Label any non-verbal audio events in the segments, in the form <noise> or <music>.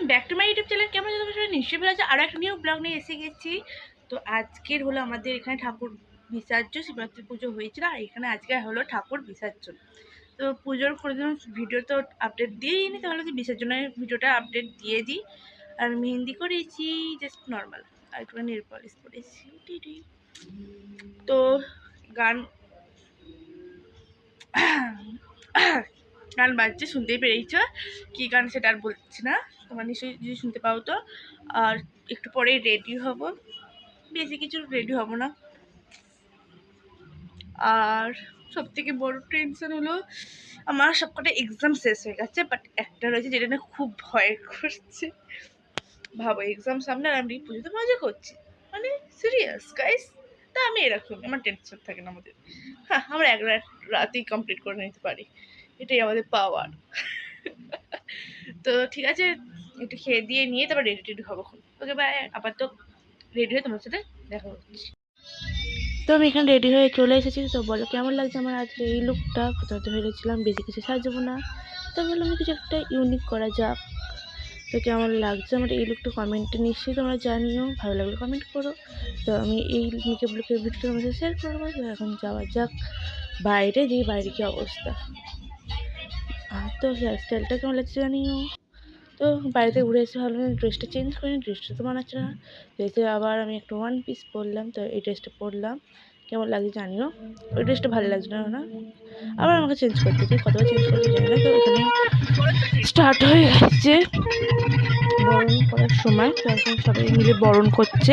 Welcome back to my YouTube channel কেমন আছে তোমার সবাই? নিশ্চয়ই ভালো আছে। আরও একটা নিউ ব্লগ নিয়ে এসে গেছি। তো আজকের হলো আমাদের এখানে ঠাকুর বিসর্জন শিবরাত্রি পুজো হয়েছিল আর এখানে আজকে হলো ঠাকুর বিসর্জন তো পুজোর কোনোদিন ভিডিও তো আপডেট দিয়েই নি। তাহলে কি বিসর্জনের ভিডিওটা আপডেট দিয়ে দিই আর মেহেন্দি করেছি। জাস্ট নর্মাল আর একটু নেল পলিশ করেছি। তো গান <coughs> গান বাজছে। শুনতেই পেরেছ কী গান সেটা আর বলছি না। তোমার নিশ্চয়ই যদি শুনতে পাও তো। আর একটু পরেই রেডি হব। বেশি কিছু রেডি হব না। আর সব থেকে বড় টেনশন হলো, আমার সবকটা এক্সাম শেষ হয়ে গেছে বাট একটা রয়েছে যেটা না খুব ভয় করছে। ভাবো এক্সাম সামনে আর আমি পুজোতে মজা করছি। মানে সিরিয়াস গাইস তা আমি এরকম, আমার টেনশন থাকে না আমাদের। হ্যাঁ আমরা এক রাত রাতেই কমপ্লিট করে নিতে পারি। এটাই আমাদের পাওয়ার তো ঠিক আছে একটু খেয়ে দিয়ে নিয়ে তারপর রেডি টেডি হব ওকে বাই আবার তো রেডি হয়ে তোমার সাথে দেখা হচ্ছে। তো আমি এখানে রেডি হয়ে চলে এসেছি, তো বলো কেমন লাগছে আমার আজকে এই লুকটা প্রথমে তো ভেবেছিলাম বেশি কিছু সাজাবো না। তো বললাম কিছু একটা ইউনিক করা যাক। তো কেমন লাগছে আমার এই লুকটা কমেন্টে নিশ্চয়ই তোমরা জানিও, ভালো লাগলে কমেন্ট করো। তো আমি এই মেকআপ লুকের ভিডিওটা সাথে শেয়ার করব, তো এখন যাওয়া যাক বাইরে দিয়ে বাইরে কী অবস্থা। তো হেয়ারস্টাইলটা কেমন লাগছে জানিও। তো বাড়িতে ঘুরে এসে ভালো ড্রেসটা চেঞ্জ করিনি ড্রেসটা তো মানাচ্ছে না এসে আবার আমি একটা ওয়ান পিস পরলাম তো এই ড্রেসটা পরলাম কেমন লাগছে জানিও ওই ড্রেসটা ভালো লাগছে না না আবার আমাকে চেঞ্জ করতে চাই কতবার চেঞ্জ করতে চাই না তো এখানে স্টার্ট হয়ে গেছে বরণ করার সময় তো এখন সবাই মিলে বরণ করছে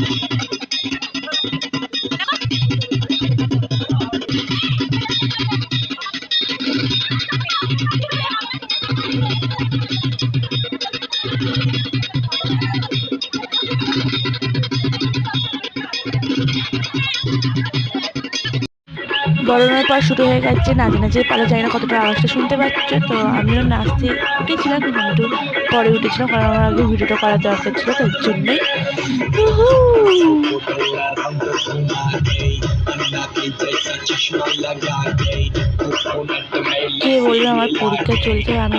Thank you. বরণের পর শুরু হয়ে গেছে, নাচে নাচে পালা যায় না, কতটা আওয়াজটা শুনতে পাচ্ছ? তো আমিও নাচতে উঠেছিলাম, কিন্তু পরে উঠেছিলাম, কারণ আমার আগে ভিডিওটা করার দরকার ছিল, তার জন্যই কে বলল আমার পরীক্ষা চলছে, আমি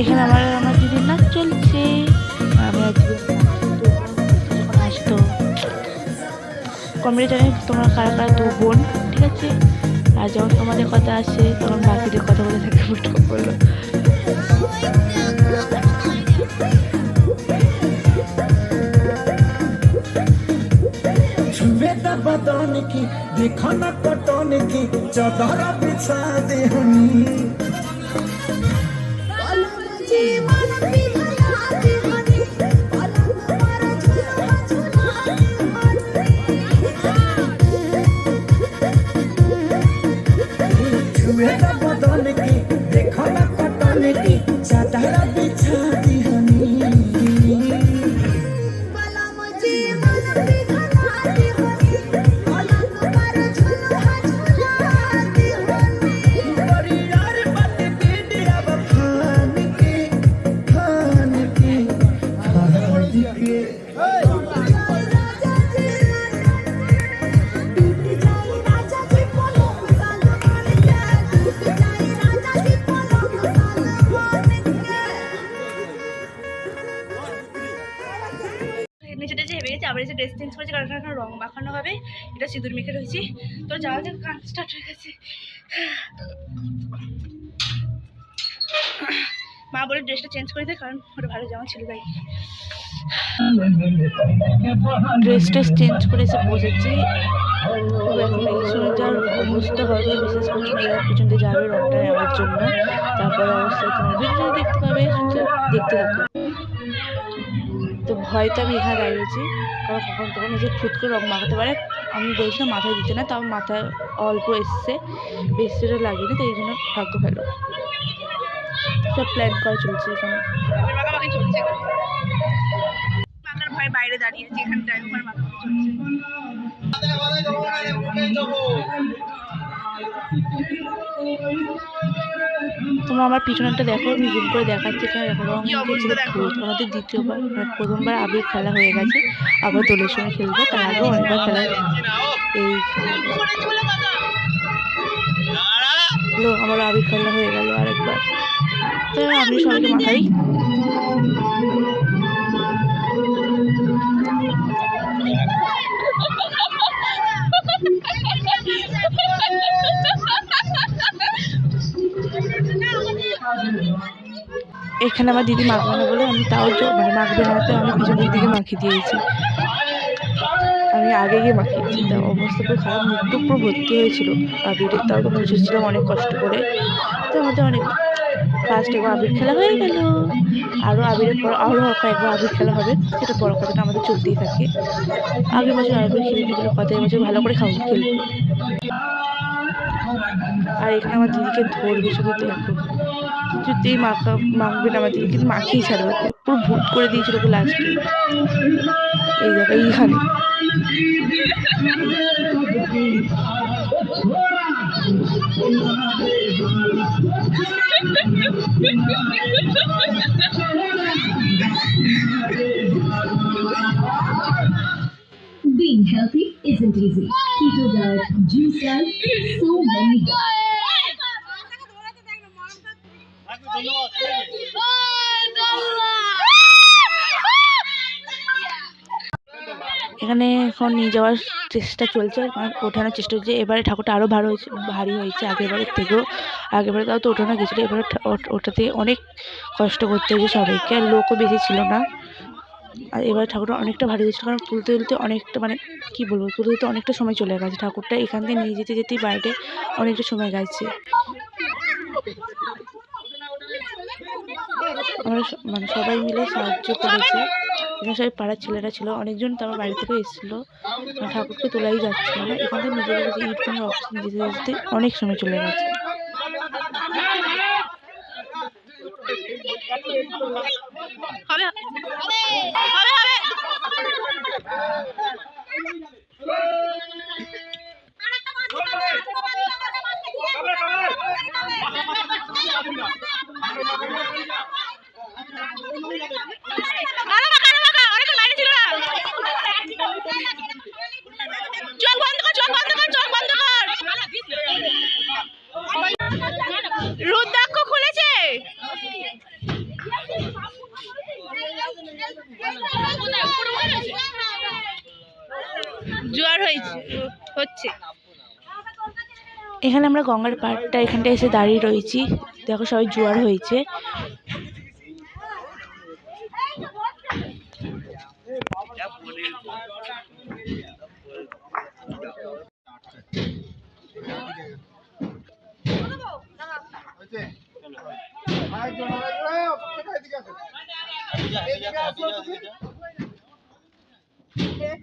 এখানে আমার আর আমার দিদির নাচ চলছে আমি আজকে যখন আসতো কমেন্টে জানি তোমরা কারা কারা দু বোন ঠিক আছে আর যখন তোমাদের কথা আসে তখন বাকিদের কথা বলে থাকে ফুটো বললো छुवेदा बदन की देखो न कटन की चदर बिछा दे Happy করেছে কারণ এখন রং মাখানো হবে। এটা সিঁদুর মেখে রয়েছি। তো যাওয়া যাক গান স্টার্ট হয়ে গেছে। মা বলে ড্রেসটা চেঞ্জ করে দেয় কারণ ওটা ভালো জামা ছিল তাই। ড্রেস ট্রেস চেঞ্জ করে এসে বসেছি সোনাটার অবস্থা হয়তো বিশেষ করছি না এরা পিছন দিয়ে যাবে রংটা নেওয়ার জন্য। তারপরে অবশ্যই দেখতে পাবে দেখতে থাকো। তো ভয়তে আমি এখানে দাঁড়িয়েছি কারণ কখন তখন এসে ফুট করে রং মাখাতে পারে আমি বলছিলাম মাথায় দিতে না তাও মাথায় অল্প এসছে। বেশিটা লাগিয়ে তো এই জন্য ভাগ্য ভালো। সব প্ল্যান করা চলছে এখানে। ভয় বাইরে দাঁড়িয়েছি এখানে ড্রাইভার মাথা চলছে। তোমরা আমার পিছনটা দেখো আমি জুম করে দেখাচ্ছি এখানে দেখো রং ভূত আমাদের দ্বিতীয়বার মানে প্রথমবার আবির খেলা হয়ে গেছে আবার দোলের সঙ্গে খেলব তার আগেও অনেকবার খেলা এই আমার আবির খেলা হয়ে গেল আরেকবার। তো আমি সবাইকে মাথায় এখানে আমার দিদি মাখবে না বলে, আমি তাও মানে মাখবে না তো আমি পিছন দিক মাখিয়ে দিয়েছি। আমি আগে গিয়ে মাখিয়েছি তা অবস্থা পুরো খারাপ। মুখটুক পুরো ভর্তি হয়েছিল। আবিরের তাও তো মুছেছিলাম অনেক কষ্ট করে। তো আমাদের অনেক ফার্স্ট একবার আবির খেলা হয়ে গেল। আরও আবিরের পর আরও কয়েকবার আবির খেলা হবে। সেটা বড় কথাটা আমাদের চলতেই থাকে। আগের বছর আবির খেলে কথা এবছর ভালো করে খাব, খেলব। আর এখানে আমার দিদিকে ধরবে শুধু দেখো কিছুতেই মাখা মাখবে না আমার দিদি, কিন্তু মাখিয়ে ছাড়বে। পুরো ভুট করে দিয়েছিল ওকে লাস্টে এই দেখো এইখানে <laughs> Being healthy isn't easy. Keto diet, juice life, so many এখানে এখন নিয়ে যাওয়ার চেষ্টা চলছে ওঠানোর চেষ্টা হচ্ছে এবারে ঠাকুরটা আরও ভালো হয়েছে ভারী হয়েছে আগেরবারের থেকেও। আগেরবারে তাও তো ওঠানো গেছিল এবারে ওঠাতে অনেক কষ্ট করতে হয়েছে সবাইকে আর লোকও বেশি ছিল না। আর এবার ঠাকুরটা অনেকটা ভারী হয়েছিল কারণ তুলতে তুলতে অনেকটা মানে কি বলব, তুলতে তুলতে অনেকটা সময় চলে গেছে। ঠাকুরটা এখান থেকে নিয়ে যেতে যেতেই বাইরে অনেকটা সময় গেছে। আমরা মানে সবাই মিলে সাহায্য করেছে। এখানে সবাই পাড়ার ছেলেরা ছিল, অনেকজন তো বাড়ি থেকে এসেছিল। ঠাকুরকে তোলাই যাচ্ছিল না। এখান থেকে নিজেদের ইট অক্সিজেন যেতে যেতে অনেক সময় চলে গেছে হবে হবে হবে আরও মাখা, আরও মাখা, অনেকক্ষণ লাইনে ছিল না। চোখ বন্ধ কর, চোখ বন্ধ কর, চোখ বন্ধ কর। রুদ্রাক্ষ খুলেছে হয়েছে হচ্ছে। এখানে আমরা গঙ্গার পাড়টা এখানটা এসে দাঁড়িয়ে রয়েছি। দেখো সবাই জোয়ার হয়েছে।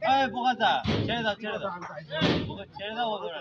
아이 뭐가자. 제다 제다 뭐가 제다 오더라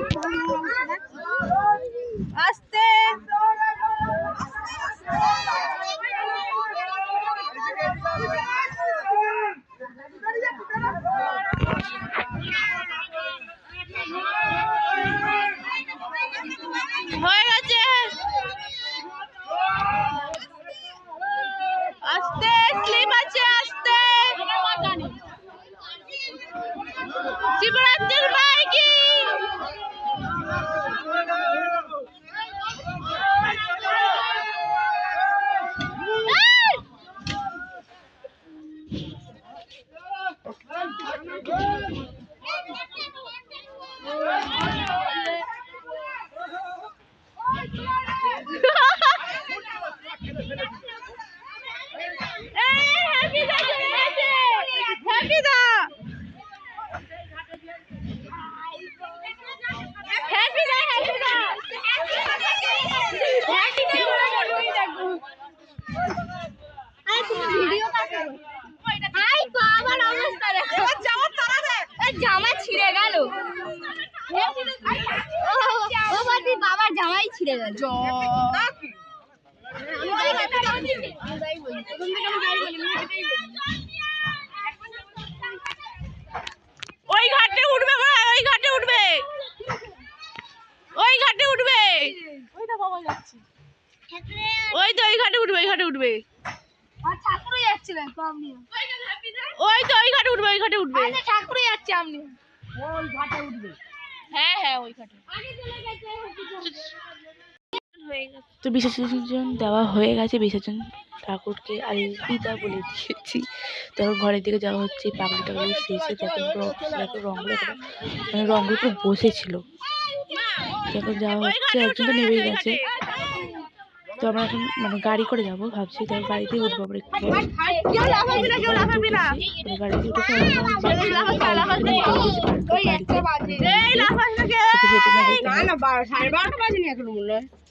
শিবরাত্রির ওই ঘাটে উঠবে ওই ঘাটে উঠবে। ওই ঘাটে উঠবে। ওই তো ওই ঘাটে উঠবে, ওই ঘাটে উঠবে। ওই তো ওই ঘাটে উঠবে, ওই ঘাটে উঠবে। ঠাকুরই যাচ্ছে আপনি হ্যাঁ হ্যাঁ ওই ঘাটে। তো বিসর্জন দেওয়া হয়ে গেছে বিসর্জন ঠাকুরকে আলবিদা বলে দিয়েছি তখন ঘরের দিকে যাওয়া হচ্ছে পাগলি টাগলি শেষে দেখো রঙগুলো মানে রঙগুলো পুরো বসেছিল যখন যাওয়া হচ্ছে একজন তো নেমেই গেছে তো আমরা এখন মানে গাড়ি করে যাব ভাবছি তো গাড়িতে উঠবো আমরা একটু মানে গাড়িতে উঠে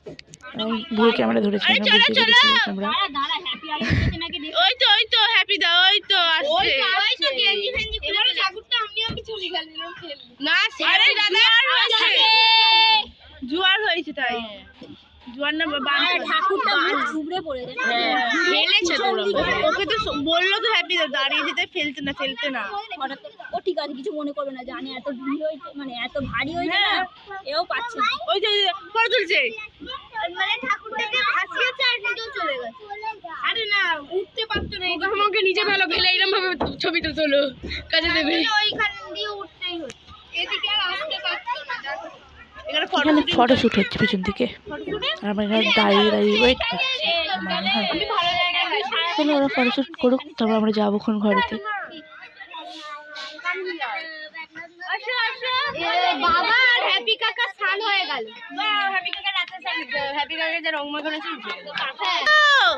বাড়ি গেছি হয় ক্যামেরা বুঝতে পেরেছিলাম আমরা। ওই তো ওই তো হ্যাপি দা ওই তো আসছে। ওই তো গেঞ্জি ফেঞ্জি খুলে ঠাকুরটা আমি আমি চলে গেলাম না আরে দাদা জোয়ার হয়েছে। তাই। জোয়ার না বান ঠাকুরটা পড়ে যায় ফেলেছে তো ওকে তো বলল তো হ্যাপি দা দাঁড়িয়ে যেতে ফেলতে না ফেলতে না। হঠাৎ ঠিক আছে কিছু মনে করবে না জানি এত ভিড় হয়েছে মানে এত ভারী হয়েছে না এও পাচ্ছে। না ওই যে পরে তুলছে। মানে ঠাকুরটাকে ভাসিয়েছে আর নিজেও চলে গেছে। আরে না উঠতে পারছে ছবি ছবি তো তোলো কাজে দেবে। ওইখান দিয়ে উঠতেই হচ্ছে। এদিকে আর আসতে পারছি না দেখো। এখানে ফটোশ্যুট হচ্ছে পিছন দিকে। আর আমরা এখানে দাঁড়িয়ে দাঁড়িয়ে ওয়েট করছি মানে হ্যাঁ ভালো ওরা ফটোশ্যুট করুক তারপর আমরা যাব ঘরেতে আসো আসো বাবা আর হ্যাপি কাকা স্নান হয়ে গেল হ্যাপি কাকা রাতে হ্যাপি কাকা যে রং মাখানো ছিল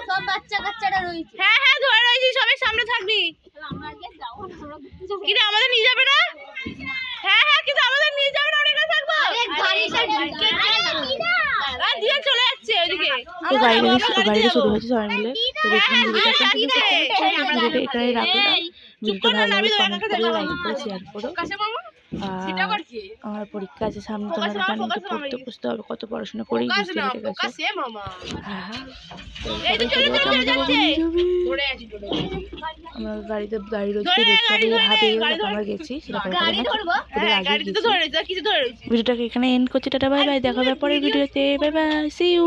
সব বাচ্চা কাচ্চারা রয়েছে হ্যাঁ হ্যাঁ ধরে রয়েছি সবাই সামনে থাকবি আমরা আগে যাব না, আমরা ঘুরতে যাব। কিন্তু আমাদের নিয়ে যাবে না হ্যাঁ হ্যাঁ কিন্তু আমাদের নিয়ে যাবে না আমরা থাকব আরে গাড়িটা ঢুকে যায় না। আর দিয়ে চলে যাচ্ছে ওইদিকে তো গাড়িটা গাড়িটা শুরু হয়েছে সবাই মিলে তো দেখুন ভিডিওটা ভিডিওটা এখানে রাখলাম ভিডিওটা ভালো লাগলে কমেন্ট করে লাইক করে শেয়ার করো কাছে মামা আর আমার পরীক্ষা আছে সামনে তো পড়তে বসতে হবে কত পড়াশোনা করেই বুঝতে আমরা গাড়িতে গাড়ি রয়েছে হাতে আমরা গেছি হ্যাঁ ভিডিওটাকে এখানে এন্ড করছি টাটা বাই বাই দেখা হবে পরের ভিডিওতে বাই বাই সি ইউ